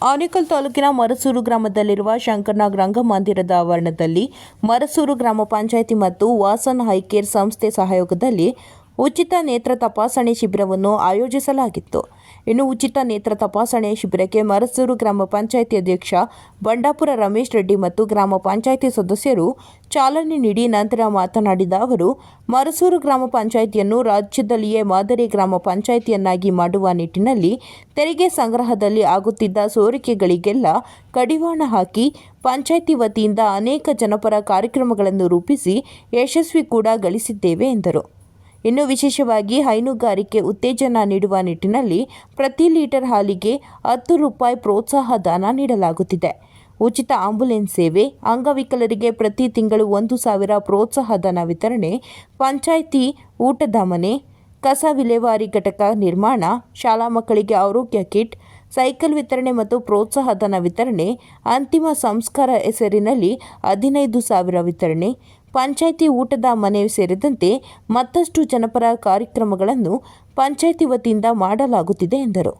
ಆನೇಕಲ್ ತಾಲೂಕಿನ ಮರಸೂರು ಗ್ರಾಮದಲ್ಲಿರುವ ಶಂಕರ್ನಾಗ್ ರಂಗಮಂದಿರದ ಆವರಣದಲ್ಲಿ ಮರಸೂರು ಗ್ರಾಮ ಪಂಚಾಯಿತಿ ಮತ್ತು ವಾಸನ್ ಹೈಕೇರ್ ಸಂಸ್ಥೆ ಸಹಯೋಗದಲ್ಲಿ ಉಚಿತ ನೇತ್ರ ತಪಾಸಣೆ ಶಿಬಿರವನ್ನು ಆಯೋಜಿಸಲಾಗಿತ್ತು. ಇನ್ನು ಉಚಿತ ನೇತ್ರ ತಪಾಸಣೆ ಶಿಬಿರಕ್ಕೆ ಮರಸೂರು ಗ್ರಾಮ ಪಂಚಾಯಿತಿ ಅಧ್ಯಕ್ಷ ಬಂಡಾಪುರ ರಮೇಶ್ ರೆಡ್ಡಿ ಮತ್ತು ಗ್ರಾಮ ಪಂಚಾಯಿತಿ ಸದಸ್ಯರು ಚಾಲನೆ ನೀಡಿ ನಂತರ ಮಾತನಾಡಿದ ಅವರು, ಮರಸೂರು ಗ್ರಾಮ ಪಂಚಾಯಿತಿಯನ್ನು ರಾಜ್ಯದಲ್ಲಿಯೇ ಮಾದರಿ ಗ್ರಾಮ ಪಂಚಾಯಿತಿಯನ್ನಾಗಿ ಮಾಡುವ ನಿಟ್ಟಿನಲ್ಲಿ ತೆರಿಗೆ ಸಂಗ್ರಹದಲ್ಲಿ ಆಗುತ್ತಿದ್ದ ಸೋರಿಕೆಗಳಿಗೆಲ್ಲ ಕಡಿವಾಣ ಹಾಕಿ ಪಂಚಾಯಿತಿ ವತಿಯಿಂದ ಅನೇಕ ಜನಪರ ಕಾರ್ಯಕ್ರಮಗಳನ್ನು ರೂಪಿಸಿ ಯಶಸ್ವಿ ಕೂಡ ಗಳಿಸಿದ್ದೇವೆ ಎಂದರು. ಇನ್ನು ವಿಶೇಷವಾಗಿ ಹೈನುಗಾರಿಕೆ ಉತ್ತೇಜನ ನೀಡುವ ನಿಟ್ಟಿನಲ್ಲಿ ಪ್ರತಿ ಲೀಟರ್ ಹಾಲಿಗೆ ಹತ್ತು ರೂಪಾಯಿ ಪ್ರೋತ್ಸಾಹ ಧನ ನೀಡಲಾಗುತ್ತಿದೆ. ಉಚಿತ ಆಂಬ್ಯುಲೆನ್ಸ್ ಸೇವೆ, ಅಂಗವಿಕಲರಿಗೆ ಪ್ರತಿ ತಿಂಗಳು ಒಂದು ಸಾವಿರ ಪ್ರೋತ್ಸಾಹ ಧನ ವಿತರಣೆ, ಪಂಚಾಯಿತಿ ಊಟದ ಮನೆ ಕಸ ವಿಲೇವಾರಿ ಘಟಕ ನಿರ್ಮಾಣ, ಶಾಲಾ ಮಕ್ಕಳಿಗೆ ಆರೋಗ್ಯ ಕಿಟ್, ಸೈಕಲ್ ವಿತರಣೆ ಮತ್ತು ಪ್ರೋತ್ಸಾಹ ಧನ ವಿತರಣೆ, ಅಂತಿಮ ಸಂಸ್ಕಾರ ಹೆಸರಿನಲ್ಲಿ ಹದಿನೈದು ಸಾವಿರ ವಿತರಣೆ ಪಂಚಾಯಿತಿ ಊಟದ ಮನೆ ಸೇರಿದಂತೆ ಮತ್ತಷ್ಟು ಜನಪರ ಕಾರ್ಯಕ್ರಮಗಳನ್ನು ಪಂಚಾಯಿತಿ ವತಿಯಿಂದ ಮಾಡಲಾಗುತ್ತಿದೆ ಎಂದರು.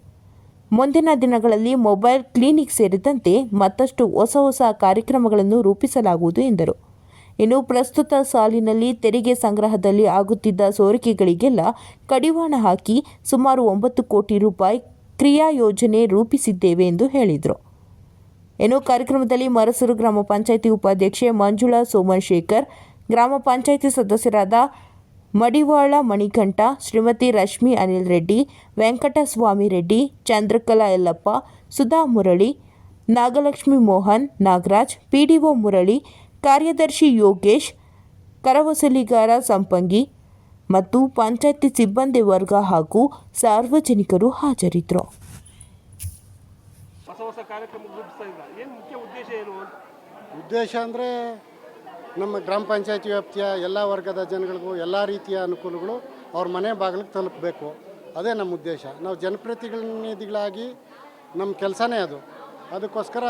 ಮುಂದಿನ ದಿನಗಳಲ್ಲಿ ಮೊಬೈಲ್ ಕ್ಲಿನಿಕ್ ಸೇರಿದಂತೆ ಮತ್ತಷ್ಟು ಹೊಸ ಹೊಸ ಕಾರ್ಯಕ್ರಮಗಳನ್ನು ರೂಪಿಸಲಾಗುವುದು ಎಂದರು. ಇನ್ನು ಪ್ರಸ್ತುತ ಸಾಲಿನಲ್ಲಿ ತೆರಿಗೆ ಸಂಗ್ರಹದಲ್ಲಿ ಆಗುತ್ತಿದ್ದ ಸೋರಿಕೆಗಳಿಗೆಲ್ಲ ಕಡಿವಾಣ ಹಾಕಿ ಸುಮಾರು ಒಂಬತ್ತು ಕೋಟಿ ರೂಪಾಯಿ ಕ್ರಿಯಾ ಯೋಜನೆ ರೂಪಿಸಿದ್ದೇವೆ ಎಂದು ಹೇಳಿದರು. ಇನ್ನು ಕಾರ್ಯಕ್ರಮದಲ್ಲಿ ಮರಸೂರು ಗ್ರಾಮ ಪಂಚಾಯಿತಿ ಉಪಾಧ್ಯಕ್ಷೆ ಮಂಜುಳಾ ಸೋಮಶೇಖರ್ ಗ್ರಾಮ ಪಂಚಾಯಿತಿ ಸದಸ್ಯರಾದ ಮಡಿವಾಳ ಮಣಿಕಂಠ ಶ್ರೀಮತಿ ರಶ್ಮಿ ಅನಿಲ್ ರೆಡ್ಡಿ ವೆಂಕಟಸ್ವಾಮಿ ರೆಡ್ಡಿ ಚಂದ್ರಕಲಾ ಯಲ್ಲಪ್ಪ ಸುಧಾ ಮುರಳಿ ನಾಗಲಕ್ಷ್ಮಿ ಮೋಹನ್ ನಾಗರಾಜ್ ಪಿಡಿಒ ಮುರಳಿ ಕಾರ್ಯದರ್ಶಿ ಯೋಗೇಶ್ ಕರವಸಲಿಗಾರ ಸಂಪಂಗಿ ಮತ್ತು ಪಂಚಾಯಿತಿ ಸಿಬ್ಬಂದಿ ವರ್ಗ ಹಾಗೂ ಸಾರ್ವಜನಿಕರು ಹಾಜರಿದ್ದರು. ಹೊಸ ಹೊಸ ಕಾರ್ಯಕ್ರಮ ರೂಪಿಸ್ತಾ ಇದ್ದಾರೆ? ಏನು ಮುಖ್ಯ ಉದ್ದೇಶ ಏನು ಉದ್ದೇಶ ಅಂದರೆ ನಮ್ಮ ಗ್ರಾಮ ಪಂಚಾಯತಿ ವ್ಯಾಪ್ತಿಯ ಎಲ್ಲ ವರ್ಗದ ಜನಗಳಿಗೂ ಎಲ್ಲ ರೀತಿಯ ಅನುಕೂಲಗಳು ಅವ್ರ ಮನೆ ಬಾಗಿಲಿಗೆ ತಲುಪಬೇಕು. ಅದೇ ನಮ್ಮ ಉದ್ದೇಶ. ನಾವು ಜನಪ್ರತಿನಿಧಿಗಳಾಗಿ ನಮ್ಮ ಕೆಲಸನೇ ಅದು. ಅದಕ್ಕೋಸ್ಕರ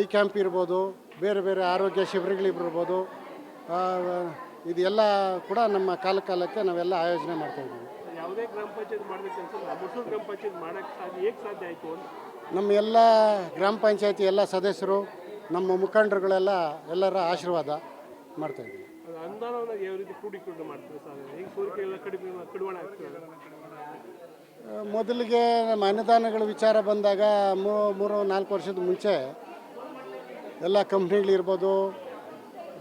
ಐ ಕ್ಯಾಂಪ್ ಇರ್ಬೋದು ಬೇರೆ ಬೇರೆ ಆರೋಗ್ಯ ಶಿಬಿರಗಳಿರ್ಬೋದು ಇದೆಲ್ಲ ಕೂಡ ನಮ್ಮ ಕಾಲ ಕಾಲಕ್ಕೆ ನಾವೆಲ್ಲ ಆಯೋಜನೆ ಮಾಡ್ತಾಯಿದ್ದೀವಿ ಯಾವುದೇ ಗ್ರಾಮ ಪಂಚಾಯತ್ ಮಾಡಬೇಕು ಕೆಲಸ ಮಸೂರು ಗ್ರಾಮ ಪಂಚಾಯತ್ ಮಾಡೋಕ್ಕೆ ಸಾಧ್ಯ ಹೇಗೆ ಸಾಧ್ಯ ಆಯಿತು ನಮ್ಮ ಎಲ್ಲ ಗ್ರಾಮ ಪಂಚಾಯತಿ ಎಲ್ಲ ಸದಸ್ಯರು ನಮ್ಮ ಮುಖಂಡರುಗಳೆಲ್ಲ ಎಲ್ಲರ ಆಶೀರ್ವಾದ ಮಾಡ್ತಾಯಿದ್ದೀವಿ ಅದು ಅನುದಾನವನ್ನು ಯಾವ ರೀತಿ ಕ್ರೋಢೀಕರಣ ಮಾಡ್ತಾರೆ ಸರ್? ಹೇಗೆ ಸೋರಿಕೆ ಎಲ್ಲ ಕಡಿಮೆ ಕಡಿವಾಣ ಆಗ್ತದೆ? ಮೊದಲಿಗೆ ನಮ್ಮ ಅನುದಾನಗಳ ವಿಚಾರ ಬಂದಾಗ ಮೂ- ಮೂರು ನಾಲ್ಕು ವರ್ಷದ ಮುಂಚೆ ಎಲ್ಲ ಕಂಪ್ನಿಗಳಿರ್ಬೋದು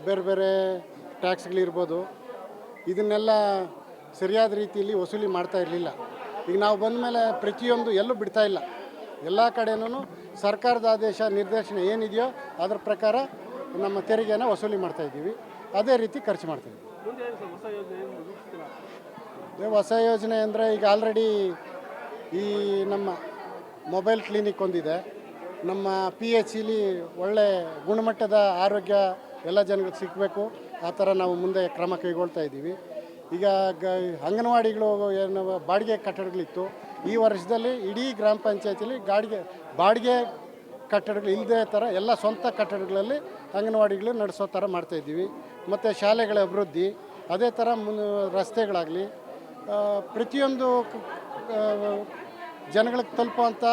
ಬೇರೆ ಬೇರೆ ಟ್ಯಾಕ್ಸ್ಗಳಿರ್ಬೋದು ಇದನ್ನೆಲ್ಲ ಸರಿಯಾದ ರೀತಿಯಲ್ಲಿ ವಸೂಲಿ ಮಾಡ್ತಾ ಇರಲಿಲ್ಲ. ಈಗ ನಾವು ಬಂದ ಮೇಲೆ ಪ್ರತಿಯೊಂದು ಎಲ್ಲೂ ಬಿಡ್ತಾ ಇಲ್ಲ. ಎಲ್ಲ ಕಡೆನೂ ಸರ್ಕಾರದ ಆದೇಶ ನಿರ್ದೇಶನ ಏನಿದೆಯೋ ಅದರ ಪ್ರಕಾರ ನಮ್ಮ ತೆರಿಗೆನ ವಸೂಲಿ ಮಾಡ್ತಾ ಇದ್ದೀವಿ. ಅದೇ ರೀತಿ ಖರ್ಚು ಮಾಡ್ತಾ ಇದ್ದೀವಿ. ಮುಂದೆ ಏನು ಹೊಸ ಯೋಜನೆ ಅಂದರೆ ಈಗ ಆಲ್ರೆಡಿ ಈ ನಮ್ಮ ಮೊಬೈಲ್ ಕ್ಲಿನಿಕ್ ಒಂದಿದೆ. ನಮ್ಮ ಪಿ ಎಚ್ ಸಿಲಿ ಒಳ್ಳೆ ಗುಣಮಟ್ಟದ ಆರೋಗ್ಯ ಎಲ್ಲ ಜನಗಳಿಗೆ ಸಿಗಬೇಕು. ಆ ಥರ ನಾವು ಮುಂದೆ ಕ್ರಮ ಕೈಗೊಳ್ತಾ ಇದ್ದೀವಿ. ಈಗ ಗ ಅಂಗನವಾಡಿಗಳು ಏನು ಬಾಡಿಗೆ ಕಟ್ಟಡಗಳಿತ್ತು. ಈ ವರ್ಷದಲ್ಲಿ ಇಡೀ ಗ್ರಾಮ ಪಂಚಾಯತಿಯಲ್ಲಿ ಗಾಡಿಗೆ ಬಾಡಿಗೆ ಕಟ್ಟಡಗಳು ಇಲ್ಲದೆ ಥರ ಎಲ್ಲ ಸ್ವಂತ ಕಟ್ಟಡಗಳಲ್ಲಿ ಅಂಗನವಾಡಿಗಳು ನಡೆಸೋ ಥರ ಮಾಡ್ತಾಯಿದ್ದೀವಿ ಮತ್ತು ಶಾಲೆಗಳ ಅಭಿವೃದ್ಧಿ ಅದೇ ಥರ ಮುನ್ ರಸ್ತೆಗಳಾಗಲಿ ಪ್ರತಿಯೊಂದು ಜನಗಳಿಗೆ ತಲುಪುವಂಥ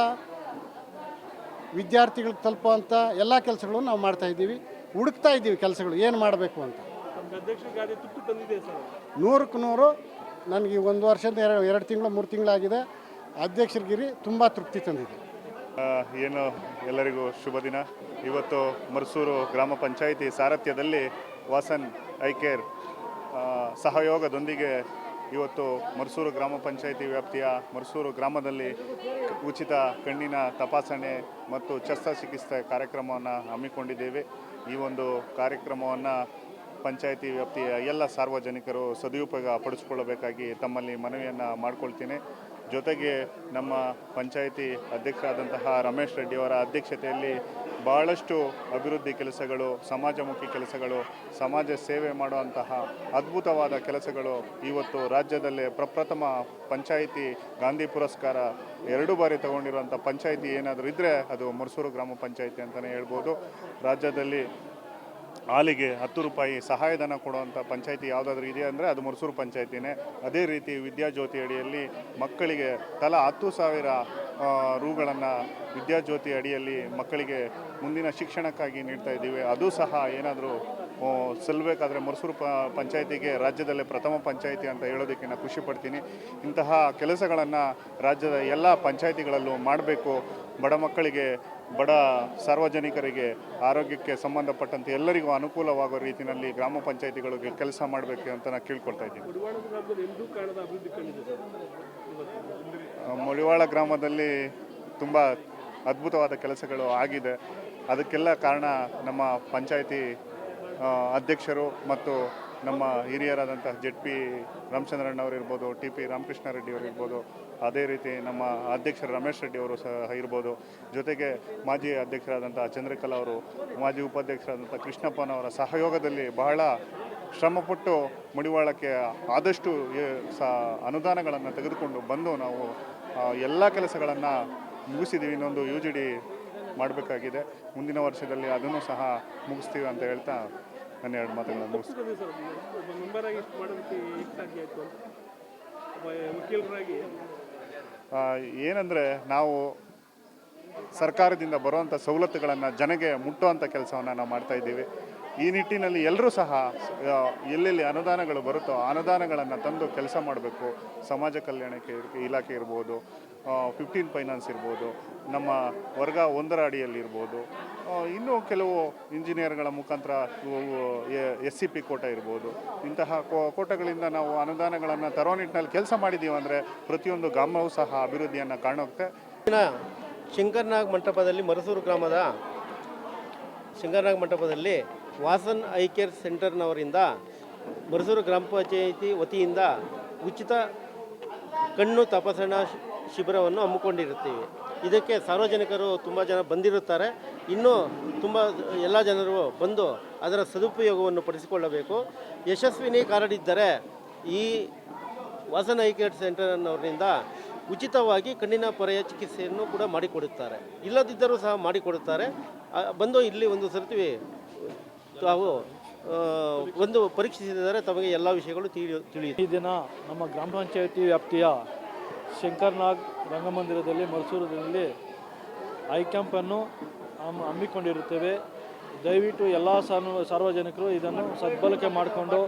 ವಿದ್ಯಾರ್ಥಿಗಳಿಗೆ ತಲುಪುವಂಥ ಎಲ್ಲ ಕೆಲಸಗಳು ನಾವು ಮಾಡ್ತಾಯಿದ್ದೀವಿ ಹುಡುಕ್ತಾ ಇದ್ದೀವಿ ಕೆಲಸಗಳು ಏನು ಮಾಡಬೇಕು ಅಂತ. ನೂರಕ್ಕೆ ನೂರು ನನಗೆ ಒಂದು ವರ್ಷದ ಎರಡು ಎರಡು ತಿಂಗಳು ಮೂರು ತಿಂಗಳಾಗಿದೆ. ಅಧ್ಯಕ್ಷರಿಗಿರಿ ತುಂಬ ತೃಪ್ತಿ ತಂದಿದೆ. ಏನು ಎಲ್ಲರಿಗೂ ಶುಭ ದಿನ. ಇವತ್ತು ಮರಸೂರು ಗ್ರಾಮ ಪಂಚಾಯಿತಿ ಸಾರಥ್ಯದಲ್ಲಿ ವಾಸನ್ ಐ ಕೇರ್ ಸಹಯೋಗದೊಂದಿಗೆ ಇವತ್ತು ಮರಸೂರು ಗ್ರಾಮ ಪಂಚಾಯಿತಿ ವ್ಯಾಪ್ತಿಯ ಮರ್ಸೂರು ಗ್ರಾಮದಲ್ಲಿ ಉಚಿತ ಕಣ್ಣಿನ ತಪಾಸಣೆ ಮತ್ತು ಶಸ್ತ್ರಚಿಕಿತ್ಸೆ ಕಾರ್ಯಕ್ರಮವನ್ನು ಹಮ್ಮಿಕೊಂಡಿದ್ದೇವೆ. ಈ ಒಂದು ಕಾರ್ಯಕ್ರಮವನ್ನು ಪಂಚಾಯಿತಿ ವ್ಯಾಪ್ತಿಯ ಎಲ್ಲ ಸಾರ್ವಜನಿಕರು ಸದುಪಯೋಗ ಪಡಿಸಿಕೊಳ್ಳಬೇಕಾಗಿ ತಮ್ಮಲ್ಲಿ ಮನವಿಯನ್ನು ಮಾಡಿಕೊಳ್ತೀನಿ. ಜೊತೆಗೆ ನಮ್ಮ ಪಂಚಾಯಿತಿ ಅಧ್ಯಕ್ಷರಾದಂತಹ ರಮೇಶ್ ರೆಡ್ಡಿಯವರ ಅಧ್ಯಕ್ಷತೆಯಲ್ಲಿ ಬಹಳಷ್ಟು ಅಭಿವೃದ್ಧಿ ಕೆಲಸಗಳು, ಸಮಾಜಮುಖಿ ಕೆಲಸಗಳು, ಸಮಾಜ ಸೇವೆ ಮಾಡುವಂತಹ ಅದ್ಭುತವಾದ ಕೆಲಸಗಳು ಇವತ್ತು ರಾಜ್ಯದಲ್ಲೇ ಪ್ರಪ್ರಥಮ ಪಂಚಾಯಿತಿ ಗಾಂಧಿ ಪುರಸ್ಕಾರ ಎರಡು ಬಾರಿ ತಗೊಂಡಿರುವಂಥ ಪಂಚಾಯಿತಿ ಏನಾದರೂ ಇದ್ದರೆ ಅದು ಮರ್ಸೂರು ಗ್ರಾಮ ಪಂಚಾಯಿತಿ ಅಂತಲೇ ಹೇಳ್ಬೋದು. ರಾಜ್ಯದಲ್ಲಿ ಹಾಲಿಗೆ ಹತ್ತು ರೂಪಾಯಿ ಸಹಾಯಧನ ಕೊಡುವಂಥ ಪಂಚಾಯಿತಿ ಯಾವುದಾದ್ರೂ ಇದೆಯಾ ಅಂದರೆ ಅದು ಮುರ್ಸೂರು ಪಂಚಾಯಿತಿನೇ. ಅದೇ ರೀತಿ ವಿದ್ಯಾಜ್ಯೋತಿ ಅಡಿಯಲ್ಲಿ ಮಕ್ಕಳಿಗೆ ತಲಾ ಹತ್ತು ಸಾವಿರ ರೂಗಳನ್ನು ವಿದ್ಯಾಜ್ಯೋತಿ ಅಡಿಯಲ್ಲಿ ಮಕ್ಕಳಿಗೆ ಮುಂದಿನ ಶಿಕ್ಷಣಕ್ಕಾಗಿ ನೀಡ್ತಾ ಇದ್ದೀವಿ. ಅದು ಸಹ ಏನಾದರೂ ಸಲ್ಲಬೇಕಾದ್ರೆ ಮೈಸೂರು ಪ, ಪಂಚಾಯತಿಗೆ ರಾಜ್ಯದಲ್ಲೇ ಪ್ರಥಮ ಪಂಚಾಯಿತಿ ಅಂತ ಹೇಳೋದಕ್ಕೆ ನಾನು ಖುಷಿ ಪಡ್ತೀನಿ. ಇಂತಹ ಕೆಲಸಗಳನ್ನು ರಾಜ್ಯದ ಎಲ್ಲ ಪಂಚಾಯಿತಿಗಳಲ್ಲೂ ಮಾಡಬೇಕು. ಬಡ ಮಕ್ಕಳಿಗೆ ಬಡ ಸಾರ್ವಜನಿಕರಿಗೆ ಆರೋಗ್ಯಕ್ಕೆ ಸಂಬಂಧಪಟ್ಟಂತೆ ಎಲ್ಲರಿಗೂ ಅನುಕೂಲವಾಗೋ ರೀತಿಯಲ್ಲಿ ಗ್ರಾಮ ಪಂಚಾಯತಿಗಳಿಗೆ ಕೆಲಸ ಮಾಡಬೇಕು ಅಂತ ನಾನು ಕೇಳ್ಕೊಳ್ತಾ ಇದ್ದೀನಿ. ಮುಳಿವಾಳ ಗ್ರಾಮದಲ್ಲಿ ತುಂಬ ಅದ್ಭುತವಾದ ಕೆಲಸಗಳು ಆಗಿದೆ. ಅದಕ್ಕೆಲ್ಲ ಕಾರಣ ನಮ್ಮ ಪಂಚಾಯಿತಿ ಅಧ್ಯಕ್ಷರು ಮತ್ತು ನಮ್ಮ ಹಿರಿಯರಾದಂತಹ ಜೆಡ್ ಪಿ ರಾಮಚಂದ್ರಣ್ಣ ಅವರಿರ್ಬೋದು ಟಿ ಪಿ ರಾಮಕೃಷ್ಣ ರೆಡ್ಡಿ ಅವರಿರ್ಬೋದು ಅದೇ ರೀತಿ ನಮ್ಮ ಅಧ್ಯಕ್ಷರು ರಮೇಶ್ ರೆಡ್ಡಿ ಅವರು ಸಹ ಇರ್ಬೋದು. ಜೊತೆಗೆ ಮಾಜಿ ಅಧ್ಯಕ್ಷರಾದಂಥ ಚಂದ್ರಕಲಾ ಅವರು, ಮಾಜಿ ಉಪಾಧ್ಯಕ್ಷರಾದಂಥ ಕೃಷ್ಣಪ್ಪನವರ ಸಹಯೋಗದಲ್ಲಿ ಬಹಳ ಶ್ರಮಪಟ್ಟು ಮುಡಿವಾಳಕ್ಕೆ ಆದಷ್ಟು ಏ- ಸ, ಅನುದಾನಗಳನ್ನು ತೆಗೆದುಕೊಂಡು ಬಂದು ನಾವು ಎಲ್ಲ ಕೆಲಸಗಳನ್ನು ಮುಗಿಸಿದ್ದೀವಿ ಇನ್ನೊಂದು ಯು ಜಿ ಡಿ ಮಾಡಬೇಕಾಗಿದೆ. ಮುಂದಿನ ವರ್ಷದಲ್ಲಿ ಅದನ್ನು ಸಹ ಮುಗಿಸ್ತೀವಿ ಅಂತ ಹೇಳ್ತಾ ನನ್ನ ಎರಡು ಮಾತುಗಳನ್ನು ಮುಗಿಸ್ತೀನಿ ಸರ್ ಒಬ್ಬ ಮೆಂಬರ್ ಆಗಿ ಇಷ್ಟು ಮಾಡೋದಕ್ಕೆ ಹೇಗೆ ಸಾಧ್ಯ ಆಯಿತು ಒಬ್ಬ ವಕೀಲರಾಗಿ. ಆ, ಏನಂದರೆ ನಾವು ಸರ್ಕಾರದಿಂದ ಬರುವಂಥ ಸವಲತ್ತುಗಳನ್ನು ಜನಗೆ ಮುಟ್ಟುವಂಥ ಕೆಲಸವನ್ನು ನಾವು ಮಾಡ್ತಾ ಇದ್ದೀವಿ. ಈ ನಿಟ್ಟಿನಲ್ಲಿ ಎಲ್ಲರೂ ಸಹ ಎಲ್ಲೆಲ್ಲಿ ಅನುದಾನಗಳು ಬರುತ್ತೋ ಅನುದಾನಗಳನ್ನು ತಂದು ಕೆಲಸ ಮಾಡಬೇಕು. ಸಮಾಜ ಕಲ್ಯಾಣಕ್ಕೆ ಇಲಾಖೆ ಇರ್ಬೋದು ಫಿಫ್ಟೀನ್ ಫೈನಾನ್ಸ್ ಇರ್ಬೋದು, ನಮ್ಮ ವರ್ಗ ಒಂದರ ಅಡಿಯಲ್ಲಿ ಇರ್ಬೋದು ಇನ್ನೂ ಕೆಲವು ಇಂಜಿನಿಯರ್ಗಳ ಮುಖಾಂತರ ಎಸ್ ಸಿ ಪಿ ಕೋಟ ಇರ್ಬೋದು. ಇಂತಹ ಕೋಟಗಳಿಂದ ನಾವು ಅನುದಾನಗಳನ್ನು ತರೋ ನಿಟ್ಟಿನಲ್ಲಿ ಕೆಲಸ ಮಾಡಿದ್ದೀವಿ ಅಂದರೆ ಪ್ರತಿಯೊಂದು ಗ್ರಾಮವೂ ಸಹ ಅಭಿವೃದ್ಧಿಯನ್ನು ಕಾಣೋಗುತ್ತೆ ಶಿಂಗರ್ನಾಗ್ ಮಂಟಪದಲ್ಲಿ ಮರಸೂರು ಗ್ರಾಮದ ಶಂಕರ್ನಾಗ್ ಮಂಟಪದಲ್ಲಿ ವಾಸನ್ ಐ ಕೇರ್ ಸೆಂಟರ್ನವರಿಂದ ಮರಸೂರು ಗ್ರಾಮ ಪಂಚಾಯಿತಿ ವತಿಯಿಂದ ಉಚಿತ ಕಣ್ಣು ತಪಾಸಣಾ ಶಿಬಿರವನ್ನು ಹಮ್ಮಿಕೊಂಡಿರುತ್ತೀವಿ. ಇದಕ್ಕೆ ಸಾರ್ವಜನಿಕರು ತುಂಬ ಜನ ಬಂದಿರುತ್ತಾರೆ. ಇನ್ನೂ ತುಂಬ ಎಲ್ಲ ಜನರು ಬಂದು ಅದರ ಸದುಪಯೋಗವನ್ನು ಪಡಿಸಿಕೊಳ್ಳಬೇಕು. ಯಶಸ್ವಿನಿ ಕಾರಡಿದ್ದರೆ ಈ ವಾಸನ ಐ ಕೇರ್ ಸೆಂಟರ್ನವರಿಂದ ಉಚಿತವಾಗಿ ಕಣ್ಣಿನ ಪೊರೆಯ ಚಿಕಿತ್ಸೆಯನ್ನು ಕೂಡ ಮಾಡಿಕೊಡುತ್ತಾರೆ. ಇಲ್ಲದಿದ್ದರೂ ಸಹ ಮಾಡಿಕೊಡುತ್ತಾರೆ. ಬಂದು ಇಲ್ಲಿ ಒಂದು ಸರ್ತಿ ತಾವು ಒಂದು ಪರೀಕ್ಷಿಸಿದರೆ ತಮಗೆ ಎಲ್ಲ ವಿಷಯಗಳು ತಿಳಿ ತಿಳಿಯುತ್ತೆ. ಈ ದಿನ ನಮ್ಮ ಗ್ರಾಮ ಪಂಚಾಯಿತಿ ವ್ಯಾಪ್ತಿಯ ಶಂಕರ್ನಾಗ್ ರಂಗಮಂದಿರದಲ್ಲಿ, ಮೈಸೂರಿನಲ್ಲಿ ಐ ಕ್ಯಾಂಪನ್ನು ಹಮ್- ಹಮ್ಮಿಕೊಂಡಿರುತ್ತೇವೆ. ದಯವಿಟ್ಟು ಎಲ್ಲ ಸಾರ್ವ ಸಾರ್ವಜನಿಕರು ಇದನ್ನು ಸದ್ಬಳಕೆ ಮಾಡಿಕೊಂಡು,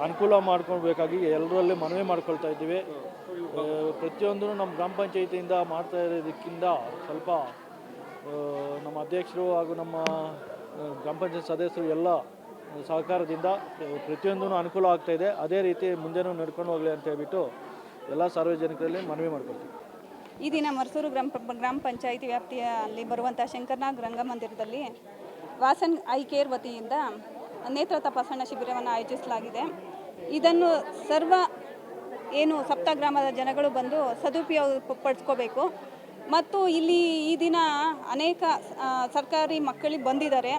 ಅನುಕೂಲ ಮಾಡ್ಕೊಳ್ಬೇಕಾಗಿ ಎಲ್ಲರಲ್ಲಿ ಮನವಿ ಮಾಡ್ಕೊಳ್ತಾ ಇದ್ದೀವಿ. ಪ್ರತಿಯೊಂದೂ ನಮ್ಮ ಗ್ರಾಮ ಪಂಚಾಯಿತಿಯಿಂದ ಮಾಡ್ತಾ ಇರೋದಕ್ಕಿಂತ ಸ್ವಲ್ಪ ನಮ್ಮ ಅಧ್ಯಕ್ಷರು ಹಾಗೂ ನಮ್ಮ ಗ್ರಾಮ ಪಂಚಾಯತ್ ಸದಸ್ಯರು ಎಲ್ಲ ಸಹಕಾರದಿಂದ ಪ್ರತಿಯೊಂದೂ ಅನುಕೂಲ ಆಗ್ತಾ ಇದೆ. ಅದೇ ರೀತಿ ಮುಂದೆನೂ ನಡ್ಕೊಂಡು ಹೋಗಲಿ ಅಂತ ಹೇಳ್ಬಿಟ್ಟು ಎಲ್ಲ ಸಾರ್ವಜನಿಕರಲ್ಲಿ ಮನವಿ ಮಾಡ್ಕೊಳ್ತೀವಿ. ಈ ದಿನ ಮರ್ಸೂರು ಗ್ರಾಮ ಗ್ರಾಮ ಪಂಚಾಯಿತಿ ವ್ಯಾಪ್ತಿಯಲ್ಲಿ ಬರುವಂಥ ಶಂಕರ್ನಾಗ್ ರಂಗಮಂದಿರದಲ್ಲಿ ವಾಸನ್ ಐ ಕೇರ್ ವತಿಯಿಂದ ನೇತ್ರ ತಪಾಸಣಾ ಶಿಬಿರವನ್ನು ಆಯೋಜಿಸಲಾಗಿದೆ. ಇದನ್ನು ಸರ್ವ ಏನು ಸಪ್ತ ಗ್ರಾಮದ ಜನಗಳು ಬಂದು ಸದುಪಯೋಗ ಪಡಿಸ್ಕೋಬೇಕು. ಮತ್ತು ಇಲ್ಲಿ ಈ ದಿನ ಅನೇಕ ಸರ್ಕಾರಿ ಮಕ್ಕಳಿಗೆ ಬಂದಿದ್ದಾರೆ.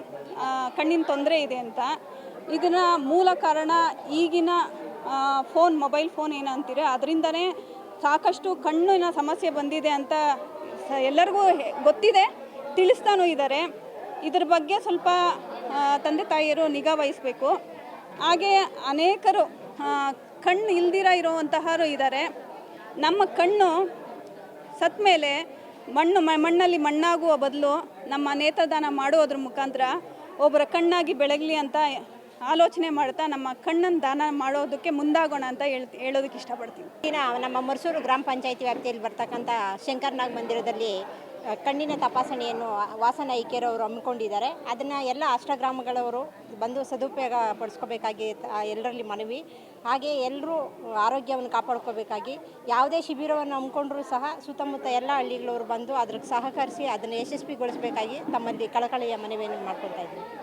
ಕಣ್ಣಿನ ತೊಂದರೆ ಇದೆ ಅಂತ. ಇದನ್ನ ಮೂಲ ಕಾರಣ ಈಗಿನ ಫೋನ್, ಮೊಬೈಲ್ ಫೋನ್ ಏನಂತೀರ ಅದರಿಂದನೇ ಸಾಕಷ್ಟು ಕಣ್ಣಿನ ಸಮಸ್ಯೆ ಬಂದಿದೆ ಅಂತ ಎಲ್ಲರಿಗೂ ಗೊತ್ತಿದೆ, ತಿಳಿಸ್ತಾನೂ ಇದ್ದಾರೆ. ಇದ್ರ ಬಗ್ಗೆ ಸ್ವಲ್ಪ ತಂದೆ ತಾಯಿಯರು ನಿಗಾ ವಹಿಸಬೇಕು. ಹಾಗೆ ಅನೇಕರು ಕಣ್ಣು ಇಲ್ದಿರ ಇರುವಂತಹರು ಇದ್ದಾರೆ. ನಮ್ಮ ಕಣ್ಣು ಸತ್ತ ಮೇಲೆ ಮಣ್ಣು ಮಣ್ಣಲ್ಲಿ ಮಣ್ಣಾಗುವ ಬದಲು ನಮ್ಮ ನೇತ್ರದಾನ ಮಾಡುವುದ್ರ ಮುಖಾಂತರ ಒಬ್ಬರ ಕಣ್ಣಾಗಿ ಬೆಳಗಲಿ ಅಂತ ಆಲೋಚನೆ ಮಾಡ್ತಾ ನಮ್ಮ ಕಣ್ಣನ್ನು ದಾನ ಮಾಡೋದಕ್ಕೆ ಮುಂದಾಗೋಣ ಅಂತ ಹೇಳಿ ಹೇಳೋದಕ್ಕೆ ಇಷ್ಟಪಡ್ತೀನಿ. ನಮ್ಮ ಮರ್ಸೂರು ಗ್ರಾಮ ಪಂಚಾಯತಿ ವ್ಯಾಪ್ತಿಯಲ್ಲಿ ಬರ್ತಕ್ಕಂಥ ಶಂಕರ್ನಾಗ್ ಮಂದಿರದಲ್ಲಿ ಕಣ್ಣಿನ ತಪಾಸಣೆಯನ್ನು ವಾಸನ ಐಕ್ಯರವರು ಹಮ್ಮಿಕೊಂಡಿದ್ದಾರೆ. ಅದನ್ನು ಎಲ್ಲ ಅಷ್ಟಗ್ರಾಮಗಳವರು ಬಂದು ಸದುಪಯೋಗ ಪಡಿಸ್ಕೋಬೇಕಾಗಿ ಎಲ್ಲರಲ್ಲಿ ಮನವಿ. ಹಾಗೆ ಎಲ್ಲರೂ ಆರೋಗ್ಯವನ್ನು ಕಾಪಾಡ್ಕೋಬೇಕಾಗಿ ಯಾವುದೇ ಶಿಬಿರವನ್ನು ಹಮ್ಮಿಕೊಂಡ್ರೂ ಸಹ ಸುತ್ತಮುತ್ತ ಎಲ್ಲ ಹಳ್ಳಿಗಳವರು ಬಂದು ಅದಕ್ಕೆ ಸಹಕರಿಸಿ ಅದನ್ನು ಯಶಸ್ವಿಗೊಳಿಸಬೇಕಾಗಿ ತಮ್ಮಲ್ಲಿ ಕಳಕಳಿಯ ಮನವಿಯನ್ನು ಮಾಡ್ಕೊತಾ ಇದ್ದೀವಿ